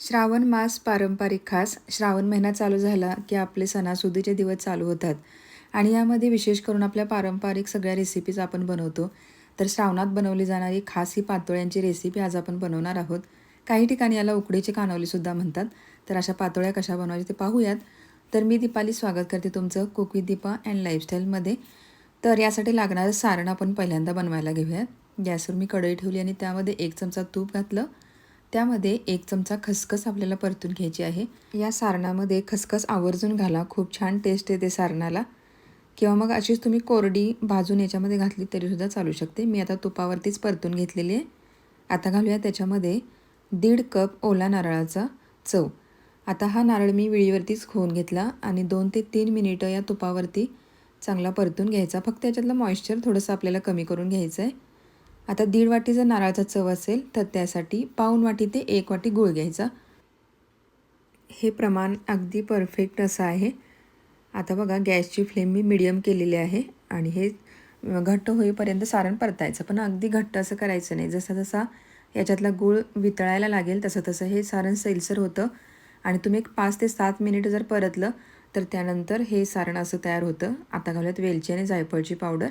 श्रावण मास पारंपरिक खास. श्रावण महिना चालू झाला की आपले सणासुदीचे दिवस चालू होतात. आणि यामध्ये विशेष करून आपल्या पारंपरिक सगळ्या रेसिपीज आपण बनवतो. तर श्रावणात बनवली जाणारी खास ही पातोळ्यांची रेसिपी आज आपण बनवणार आहोत. काही ठिकाणी याला उकडीची कानवलीसुद्धा म्हणतात. तर अशा पातोळ्या कशा बनवायच्या ते पाहूयात. तर मी दीपाली स्वागत करते तुमचं कुक विथ दीपा अँड लाईफस्टाईलमध्ये तर यासाठी लागणारं सारण आपण पहिल्यांदा बनवायला घेऊयात. गॅसवर मी कढई ठेवली आणि त्यामध्ये एक चमचा तूप घातलं. त्यामध्ये एक चमचा खसखस आपल्याला परतून घ्यायची आहे. या सारणामध्ये खसखस आवर्जून घाला. खूप छान टेस्ट येते सारणाला. किंवा मग अशीच तुम्ही कोरडी भाजून याच्यामध्ये घातली तरीसुद्धा चालू शकते. मी आता तुपावरतीच परतून घेतलेली आहे. आता घालूया त्याच्यामध्ये दीड कप ओला नारळाचा चव. आता हा नारळ मी विळीवरतीच खोवून घेतला आणि दोन ते तीन मिनिटं या तुपावरती चांगला परतून घ्यायचा. फक्त याच्यातलं मॉइश्चर थोडंसं आपल्याला कमी करून घ्यायचं आहे आता दीड वाटी जर नारळाचा चव असेल तर त्यासाठी पाऊन वाटी ते एक वाटी गूळ घ्यायचा. हे प्रमाण अगदी परफेक्ट असं आहे. आता बघा गॅसची फ्लेम मी मिडियम केलेली आहे आणि हे घट्ट होईपर्यंत सारण परतायचं. पण अगदी घट्ट असं करायचं नाही. जसा जसा याच्यातला गूळ वितळायला लागेल तसं तसं हे सारण सैलसर होतं. आणि तुम्ही एक पाच ते सात मिनिट जर परतलं तर त्यानंतर हे सारण असं तयार होतं. आता घालूयात वेलची आणि जायफळची पावडर.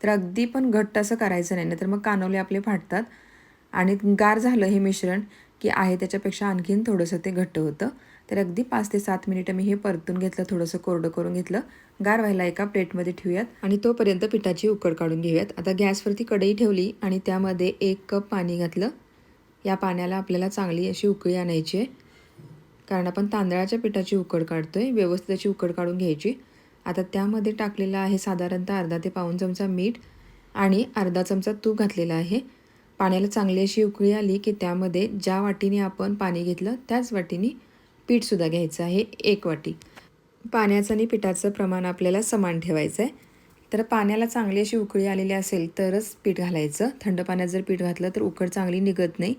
तर अगदी पण घट्ट असं करायचं नाही तर मग कानवले आपले फाटतात आणि गार झालं हे मिश्रण की आहे त्याच्यापेक्षा आणखीन थोडंसं ते घट्ट होतं. तर अगदी पाच ते सात मिनिटं मी हे परतून घेतलं थोडंसं कोरडं करून घेतलं. गार व्हायला एका प्लेटमध्ये ठेवूयात. आणि तोपर्यंत पिठाची उकड काढून घेऊयात. आता गॅसवरती कढई ठेवली आणि त्यामध्ये एक कप पाणी घातलं. या पाण्याला आपल्याला चांगली अशी उकळी आणायची आहे. कारण आपण तांदळाच्या पिठाची उकड काढतो आहे व्यवस्थित अशी उकड काढून घ्यायची. आता त्यामध्ये टाकलेलं आहे साधारणतः अर्धा ते पाऊन चमचा मीठ आणि अर्धा चमचा तूप घातलेला आहे. पाण्याला चांगली अशी उकळी आली की त्यामध्ये ज्या वाटीने आपण पाणी घेतलं त्याच वाटीने पीठसुद्धा घ्यायचं आहे एक वाटी. पाण्याचं आणि पिठाचं प्रमाण आपल्याला समान ठेवायचं आहे तर पाण्याला चांगली अशी उकळी आलेली असेल तरच पीठ घालायचं. थंड पाण्यात जर पीठ घातलं तर उकड चांगली निघत नाही.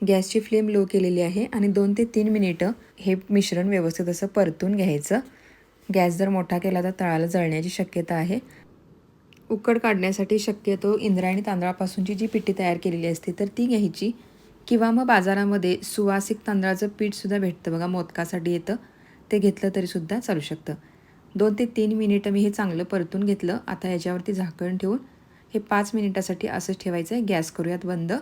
गॅसची फ्लेम लो केलेली आहे आणि दोन ते तीन मिनिटं हे मिश्रण व्यवस्थित असं परतून घ्यायचं. गॅस जर मोठा केला तर तळाला जळण्याची शक्यता आहे. उकड काढण्यासाठी शक्यतो इंद्रायणी तांदळापासूनची जी पिठी तयार केलेली असते तर ती घ्यायची. किंवा मग बाजारामध्ये सुवासिक तांदळाचं पीठसुद्धा भेटतं. बघा मोदकासाठी येतं. ते घेतलं तरीसुद्धा चालू शकतं. दोन ते तीन मिनिटं मी हे चांगलं परतून घेतलं. आता याच्यावरती झाकण ठेवून हे पाच मिनिटासाठी असंच ठेवायचं आहे. गॅस करूयात बंद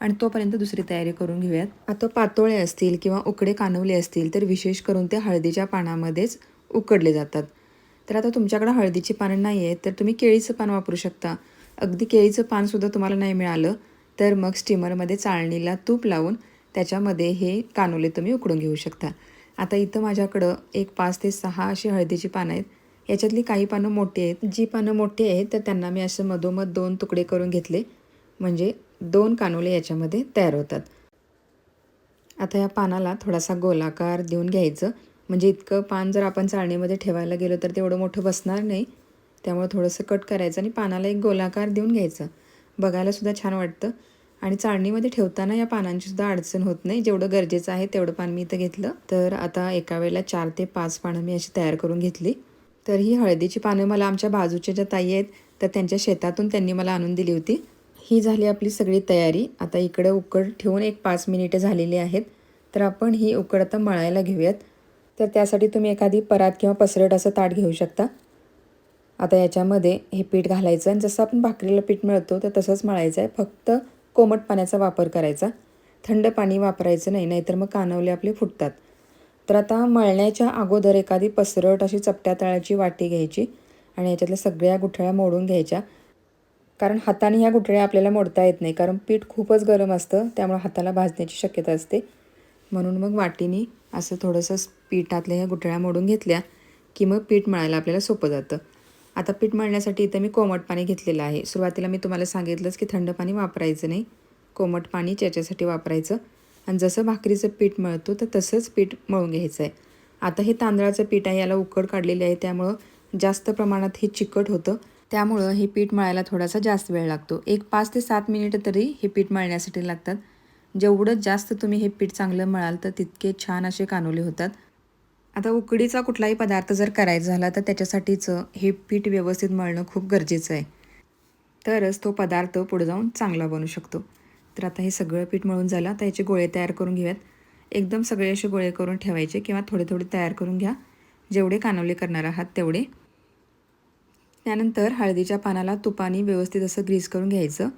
आणि तोपर्यंत दुसरी तयारी करून घेऊयात. आता पातोळे असतील किंवा उकडे कानवले असतील तर विशेष करून ते हळदीच्या पानामध्येच उकडले जातात. तर आता तुमच्याकडं हळदीची पानं नाही आहेत तर तुम्ही केळीचं पान वापरू शकता. अगदी केळीचं पानसुद्धा तुम्हाला नाही मिळालं तर मग स्टीमरमध्ये चाळणीला तूप लावून त्याच्यामध्ये हे कानोले तुम्ही उकडून घेऊ शकता. आता इथं माझ्याकडं एक पाच ते सहा अशी हळदीची पानं आहेत. याच्यातली काही पानं मोठी आहेत. जी पानं मोठी आहेत तर त्यांना मी असं मधोमध दोन तुकडे करून घेतले. म्हणजे दोन कानोले याच्यामध्ये तयार होतात. आता या पानाला थोडासा गोलाकार देऊन घ्यायचं. म्हणजे इतकं पान जर आपण चाळणीमध्ये ठेवायला गेलो तर तेवढं मोठं बसणार नाही. त्यामुळे थोडंसं कट करायचं आणि पानाला एक गोलाकार देऊन घ्यायचं. बघायलासुद्धा छान वाटतं. आणि चाळणीमध्ये ठेवताना या पानांचीसुद्धा अडचण होत नाही. जेवढं गरजेचं आहे तेवढं पान मी इथं घेतलं. तर आता एका वेळेला चार ते पाच पानं मी अशी तयार करून घेतली. तर ही हळदीची पानं मला आमच्या बाजूच्या ज्या ताई आहेत तर त्यांच्या शेतातून त्यांनी मला आणून दिली होती. ही झाली आपली सगळी तयारी. आता इकडं उकड ठेवून एक पाच मिनिटं झालेली आहेत. तर आपण ही उकड आता मळायला घेऊयात. तर त्यासाठी तुम्ही एखादी परात किंवा पसरट असं ताट घेऊ शकता. आता याच्यामध्ये हे पीठ घालायचं आणि जसं आपण भाकरीला पीठ मिळतो तर तसंच मळायचं आहे. फक्त कोमट पाण्याचा वापर करायचा. थंड पाणी वापरायचं नाही नाहीतर मग कानवले आपले फुटतात. तर आता मळण्याच्या अगोदर एखादी पसरट अशी चपट्या तळाची वाटी घ्यायची आणि याच्यातल्या सगळ्या गुठळ्या मोडून घ्यायच्या. कारण हाताने ह्या गुठळ्या आपल्याला मोडता येत नाही कारण पीठ खूपच गरम असतं त्यामुळे हाताला भाजण्याची शक्यता असते. म्हणून मग वाटीने असं थोडंसं पिठातल्या ह्या गुठळ्या मोडून घेतल्या की मग पीठ मळायला आपल्याला सोपं जातं. आता पीठ मळण्यासाठी इथं मी कोमट पाणी घेतलेलं आहे. सुरुवातीला मी तुम्हाला सांगितलंच की थंड पाणी वापरायचं नाही. कोमट पाणी त्याच्यासाठी वापरायचं. आणि जसं भाकरीचं पीठ मळतो तर तसंच पीठ मळून घ्यायचं आहे. आता हे तांदळाचं पीठ आहे याला उकड काढलेली आहे त्यामुळं जास्त प्रमाणात हे चिकट होतं. त्यामुळं हे पीठ मळायला थोडासा जास्त वेळ लागतो. एक पाच ते सात मिनिटं तरी हे पीठ मळण्यासाठी लागतात. जेवढं जास्त तुम्ही हे पीठ चांगलं मळाल तर तितके छान असे कानोले होतात. आता उकडीचा कुठलाही पदार्थ जर करायचा झाला तर त्याच्यासाठीचं हे पीठ व्यवस्थित मळणं खूप गरजेचं आहे. तरच तो पदार्थ पुढे जाऊन चांगला बनू शकतो. तर आता हे सगळं पीठ मळून झालं. आता याचे गोळे तयार करून घेऊयात. एकदम सगळे असे गोळे करून ठेवायचे किंवा थोडे थोडे तयार करून घ्या. जेवढे कानवले करणार आहात तेवढे. त्यानंतर हळदीच्या पानाला तुपाने व्यवस्थित असं ग्रीस करून घ्यायचं.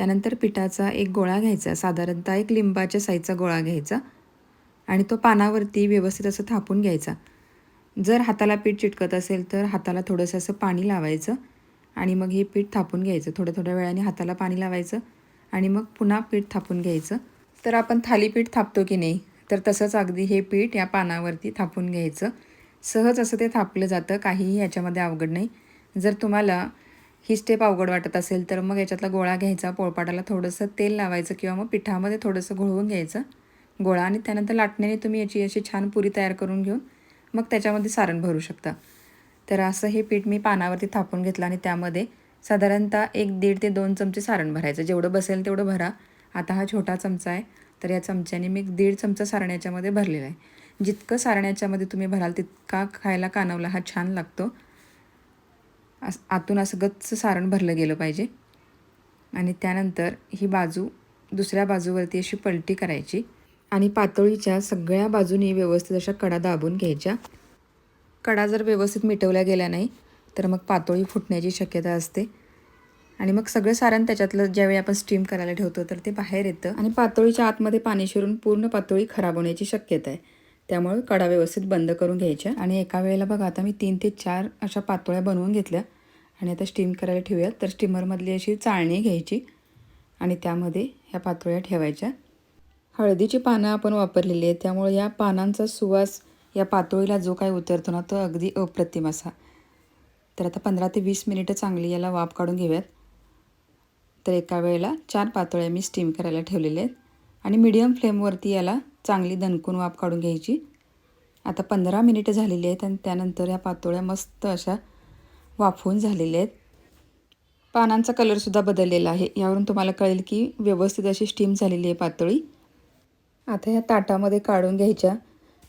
त्यानंतर पिठाचा एक गोळा घ्यायचा साधारणतः एक लिंबाच्या साईजचा गोळा घ्यायचा आणि तो पानावरती व्यवस्थित असं थापून घ्यायचा. जर हाताला पीठ चिटकत असेल तर हाताला थोडंसं असं पाणी लावायचं आणि मग हे पीठ थापून घ्यायचं. थोड्या थोड्या वेळाने हाताला पाणी लावायचं आणि मग पुन्हा पीठ थापून घ्यायचं. तर आपण थालीपीठ थापतो की नाही तर तसंच अगदी हे पीठ या पानावरती थापून घ्यायचं. सहज असं ते थापलं जातं काहीही याच्यामध्ये अवघड नाही. जर तुम्हाला ही स्टेप अवघड वाटत असेल तर मग याच्यातला गोळा घ्यायचा पोळपाटाला थोडंसं तेल लावायचं किंवा मग पिठामध्ये थोडंसं घोळवून घ्यायचं. गोळा आणि त्यानंतर लाटण्याने तुम्ही याची अशी छान पुरी तयार करून घेऊन मग त्याच्यामध्ये सारण भरू शकता. तर असं हे पीठ मी पानावरती थापून घेतलं आणि त्यामध्ये साधारणतः एक दीड ते दोन चमचे सारण भरायचं. जेवढं बसेल तेवढं भरा. आता हा छोटा चमचा आहे तर या चमच्याने मी एक दीड चमचा सारण याच्यामध्ये भरलेला आहे. जितकं सारण याच्यामध्ये तुम्ही भराल तितका खायला कानवला हा छान लागतो. अस आतून असं गच्च सारण भरलं गेलं पाहिजे. आणि त्यानंतर ही बाजू दुसऱ्या बाजूवरती अशी पलटी करायची. आणि पातळीच्या सगळ्या बाजूनी व्यवस्थित अशा कडा दाबून घ्यायच्या. कडा जर व्यवस्थित मिटवल्या गेल्या नाही तर मग पातोळी फुटण्याची शक्यता असते. आणि मग सगळं सारण त्याच्यातलं ज्यावेळी आपण स्टीम करायला ठेवतो तर ते बाहेर येतं. आणि पातोळीच्या आतमध्ये पाणी शिरून पूर्ण पातोळी खराब होण्याची शक्यता आहे. त्यामुळं कडा व्यवस्थित बंद करून घ्यायच्या. आणि एका वेळेला बघा आता मी तीन ते चार अशा पातोळ्या बनवून घेतल्या. आणि आता स्टीम करायला ठेवूयात. तर स्टीमरमधली अशी चाळणी घ्यायची. आणि त्यामध्ये ह्या पातोळ्या ठेवायच्या. हळदीची पानं आपण वापरलेली आहेत. त्यामुळे या पानांचा सुवास या पातोळीला जो काय उतरतो ना तो अगदी अप्रतिम असा. तर आता पंधरा ते वीस मिनिटं चांगली याला वाफ काढून घेऊयात. तर एका वेळेला चार पातोळ्या मी स्टीम करायला ठेवलेल्या आहेत. आणि मीडियम फ्लेमवरती याला चांगली दणकून वाफ काढून घ्यायची. आता पंधरा मिनिटं झालेली आहेत आणि त्यानंतर या पातोळ्या मस्त अशा वाफवून झालेल्या आहेत. पानांचा कलरसुद्धा बदललेला आहे. यावरून तुम्हाला कळेल की व्यवस्थित अशी स्टीम झालेली आहे पातोळी. आता ह्या ताटामध्ये काढून घ्यायच्या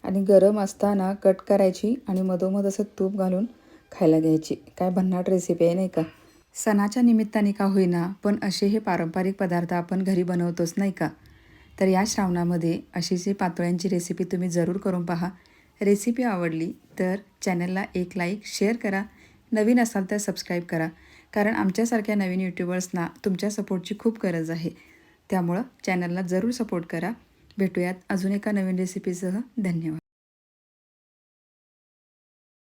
आणि गरम असताना कट करायची आणि मधोमध असं तूप घालून खायला घ्यायची. काय भन्नाट रेसिपी आहे नाही का? सणाच्या निमित्ताने का होईना पण असे हे पारंपरिक पदार्थ आपण घरी बनवतोच नाही का? तर या श्रावणामध्ये अशी जी पातोळ्यांची रेसिपी तुम्ही जरूर करून पहा. रेसिपी आवडली तर चॅनलला एक लाईक शेअर करा. नवीन असाल तर सबस्क्राईब करा. कारण आमच्यासारख्या नवीन यूट्यूबर्सना तुमच्या सपोर्टची खूप गरज आहे. त्यामुळं चॅनलला जरूर सपोर्ट करा. भेटूयात अजून एका नवीन रेसिपीसह धन्यवाद.